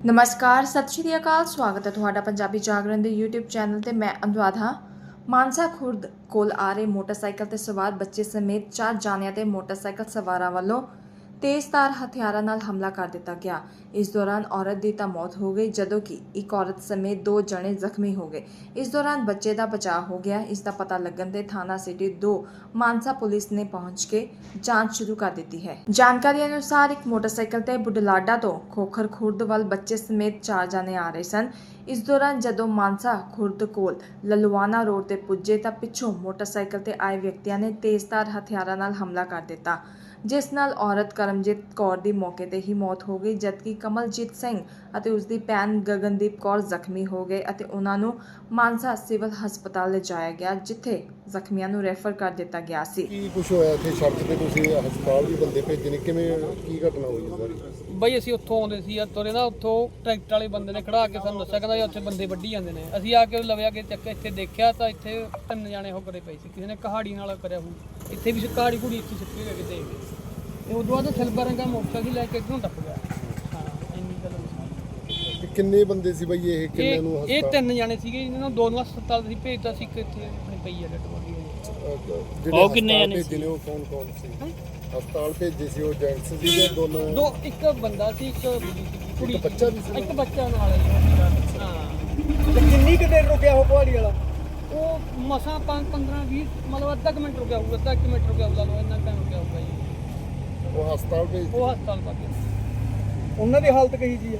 ਨਮਸਕਾਰ, ਸਤਿ ਸ਼੍ਰੀ ਅਕਾਲ, ਸਵਾਗਤ ਹੈ ਤੁਹਾਡਾ ਪੰਜਾਬੀ ਜਾਗਰਣ ਦੇ YouTube ਚੈਨਲ ਤੇ ਮੈਂ ਅਨੁਰਾਧ ਹਾਂ ਮਾਨਸਾ ਖੁਰਦ ਕੋਲ ਆ ਰਹੇ ਮੋਟਰਸਾਈਕਲ ਤੇ ਸਵਾਰ ਬੱਚੇ ਸਮੇਤ ਚਾਰ ਜਾਣਿਆਂ ਤੇ ਮੋਟਰਸਾਈਕਲ ਸਵਾਰਾਂ ਵੱਲੋਂ ਤੇਜ਼ਧਾਰ ਹਥਿਆਰਾਂ ਨਾਲ ਹਮਲਾ ਕਰ ਦਿੱਤਾ ਗਿਆ। ਇਸ ਦੌਰਾਨ ਔਰਤ ਦੀ ਤਾਂ ਮੌਤ ਹੋ ਗਈ, ਜਦੋਂ ਕਿ ਇੱਕ ਔਰਤ ਸਮੇਤ ਦੋ ਜਣੇ ਜ਼ਖਮੀ ਹੋ ਗਏ। ਇਸ ਦੌਰਾਨ ਬੱਚੇ ਦਾ ਬਚਾਅ ਹੋ ਗਿਆ। ਇਸ ਦਾ ਪਤਾ ਲੱਗਣ ਤੇ ਥਾਣਾ ਸਿਟੀ 2 ਮਾਨਸਾ ਪੁਲਿਸ ਨੇ ਪਹੁੰਚ ਕੇ ਜਾਂਚ ਸ਼ੁਰੂ ਕਰ ਦਿੱਤੀ ਹੈ। ਜਾਣਕਾਰੀ ਅਨੁਸਾਰ ਇੱਕ ਮੋਟਰਸਾਈਕਲ ਤੇ ਬੁਢਲਾਡਾ ਤੋਂ ਖੋਖਰ ਖੁਰਦ ਵੱਲ ਬੱਚੇ ਸਮੇਤ ਚਾਰ ਜਣੇ ਆ ਰਹੇ ਸਨ। ਇਸ ਦੌਰਾਨ ਜਦੋਂ ਮਾਨਸਾ ਖੁਰਦ ਕੋਲ ਲਲਵਾਨਾ ਰੋਡ ਤੇ ਪੁੱਜੇ ਤਾਂ ਪਿੱਛੋਂ ਮੋਟਰਸਾਈਕਲ ਤੇ ਆਏ ਵਿਅਕਤੀਆਂ ਨੇ ਤੇਜ਼ਧਾਰ ਹਥਿਆਰਾਂ ਨਾਲ ਹਮਲਾ ਕਰ ਦਿੱਤਾ। ਜਿਸ ਨਾਲ ਔਰਤ ਕਰਮਜੀਤ ਕੌਰ ਦੀ ਮੌਕੇ ਤੇ ਹੀ ਮੌਤ ਹੋ ਗਈ ਜਦਕਿ ਕਮਲਜੀਤ ਸਿੰਘ ਅਤੇ ਉਸ ਦੀ ਭੈਣ ਗਗਨਦੀਪ ਕੌਰ ਜ਼ਖਮੀ ਹੋ ਗਏ ਅਤੇ ਉਹਨਾਂ ਨੂੰ ਮਾਨਸਾ ਸਿਵਲ ਹਸਪਤਾਲ ਲਿਜਾਇਆ ਗਿਆ ਜਿੱਥੇ ਜ਼ਖਮੀਆਂ ਨੂੰ ਰੈਫਰ ਕਰ ਦਿੱਤਾ ਗਿਆ ਸੀ। ਕੀ ਕੁਝ ਹੋਇਆ ਇੱਥੇ ਸੜਕ ਤੇ ਤੁਸੀਂ ਹਸਪਤਾਲ ਵੀ ਬੰਦੇ ਭੇਜੇ ਨੇ? ਕਿਵੇਂ ਕੀ ਘਟਨਾ ਹੋਈ ਹੈ ਸਾਰੀ ਬਈ ਅਸੀਂ ਉੱਥੋਂ ਆਉਂਦੇ ਸੀ ਆ ਤੁਰੇ ਨਾ ਉੱਥੋਂ ਟਰੈਕਟਰ ਵਾਲੇ ਬੰਦੇ ਨੇ ਖੜਾ ਕੇ ਸਾਨੂੰ ਦੱਸਿਆ ਕਹਿੰਦਾ ਜੀ ਉੱਥੇ ਬੰਦੇ ਵੱਢੀ ਜਾਂਦੇ ਨੇ। ਅਸੀਂ ਆ ਕੇ ਲਵਿਆ ਕੇ ਚੱਕ ਇੱਥੇ ਦੇਖਿਆ ਤਾਂ ਇੱਥੇ ਤਿੰਨ ਜਾਣੇ ਹੋ ਕਰੇ ਪਏ ਸੀ ਕਿਸੇ ਨੇ ਕਹਾੜੀ ਨਾਲ ਕਰਿਆ ਹੋਊ। ਇੱਥੇ ਵੀ ਕਹਾੜੀ ਕੁੜੀ ਇੱਥੇ ਸਿੱਟੀ ਹੋਈ ਕਿਤੇ ਤੇ ਉਦੋਂ ਬਾਅਦ ਸਿਲਵਰ ਰੰਗਾ ਮੋਟਰਸਾਈਕਲ ਲੈ ਕੇ ਇੱਧਰੋਂ ਟੱਪ ਗਿਆ। ਹਾਂ ਇੰਨੀ ਗੱਲ ਹੋਈ ਤੇ ਕਿੰਨੇ ਬੰਦੇ ਸੀ ਬਈ ਇਹ? ਕਿੰਨੇ ਇਹ ਨੂੰ ਇਹ ਹਸਪਤਾਲ ਤਿੰਨ ਜਾਣੇ ਸੀਗੇ ਇਹਨਾਂ ਨੂੰ ਦੋ ਨੂੰ ਹਸਪਤਾਲ ਸੀ ਭੇਜਤਾ ਸੀ ਇੱਕ ਇੱਥੇ ਆਪਣੀ ਪਈ ਆ ਵਾਲੀ ਅਹ, ਜਿਹੜੇ ਉਹ ਕਿੰਨੇ ਹਸਪਤਾਲ ਜਾਣੇ ਭੇਜੇ ਨੇ ਉਹ ਕੌਣ ਕੌਣ ਸੀ? ਹਸਪਤਾਲ ਭੇਜੇ ਸੀ ਉਹ ਜੈਂਟਸ ਸੀਗੇ ਦੋਨੋਂ? ਦੋ ਇੱਕ ਬੰਦਾ ਸੀ ਇੱਕ ਕੁੜੀ ਸੀ ਕੁੜੀ ਇੱਕ ਬੱਚਾ ਵੀ ਸੀ? ਇੱਕ ਬੱਚਾ ਨਾਲ ਹੈ। ਹਾਂ। ਤੇ ਕਿੰਨੀ ਕੁ ਦੇਰ ਰੁਕਿਆ ਉਹ ਪਹਾੜੀ ਵਾਲਾ? ਉਹ ਮਸਾਂ 5 15 20 ਮਤਲਬ ਅੱਧਾ ਕੁ ਮਿੰਟ ਰੁਕਿਆ ਹੋਊਗਾ ਅੱਧਾ ਕੁ ਮਿੰਟ ਰੁਕਿਆ ਹੋਊਗਾ ਲੋ ਇੰਨਾ ਟਾਈਮ ਰੁਕਿਆ ਹੋਊਗਾ। ਹਸਪਤਾਲ ਭੇਜ ਉਹ ਹਸਪਤਾਲ ਪਾ ਉਹਨਾਂ ਦੀ ਹਾਲਤ ਕਹੀ ਜੀ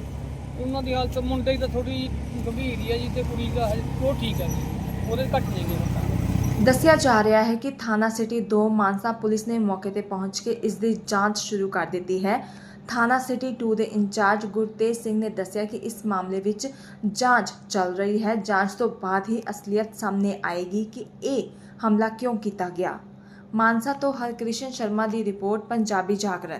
ਉਹਨਾਂ ਦੀ ਹਾਲਤ ਮੁੰਡੇ ਦੀ ਤਾਂ ਥੋੜੀ ਗੰਭੀਰ ਹੀ ਹੈ ਜੀ ਤੇ ਕੁੜੀ ਦਾ ਹਜੇ ਉਹ ਠੀਕ ਹੈ ਜੀ। ਉਹਦੇ ਘੱਟ ਨੇਗੇ ਮਸਾਂ ਦੱਸਿਆ ਜਾ ਰਿਹਾ ਹੈ ਕਿ ਥਾਣਾ ਸਿਟੀ 2 ਮਾਨਸਾ ਪੁਲਿਸ ਨੇ ਮੌਕੇ ਤੇ ਪਹੁੰਚ ਕੇ ਇਸ ਦੀ ਜਾਂਚ ਸ਼ੁਰੂ ਕਰ ਦਿੱਤੀ ਹੈ। ਥਾਣਾ ਸਿਟੀ 2 ਦੇ ਇੰਚਾਰਜ ਗੁਰਤੇਜ ਸਿੰਘ ਨੇ ਦੱਸਿਆ ਕਿ ਇਸ ਮਾਮਲੇ ਵਿੱਚ ਜਾਂਚ ਚੱਲ ਰਹੀ ਹੈ। ਜਾਂਚ ਤੋਂ ਬਾਅਦ ਹੀ ਅਸਲੀਅਤ ਸਾਹਮਣੇ ਆਏਗੀ ਕਿ ਇਹ ਹਮਲਾ ਕਿਉਂ ਕੀਤਾ ਗਿਆ। ਮਾਨਸਾ ਤੋਂ ਹਰਕ੍ਰਿਸ਼ਨ ਸ਼ਰਮਾ ਦੀ ਰਿਪੋਰਟ ਪੰਜਾਬੀ ਜਾਗਰਣ।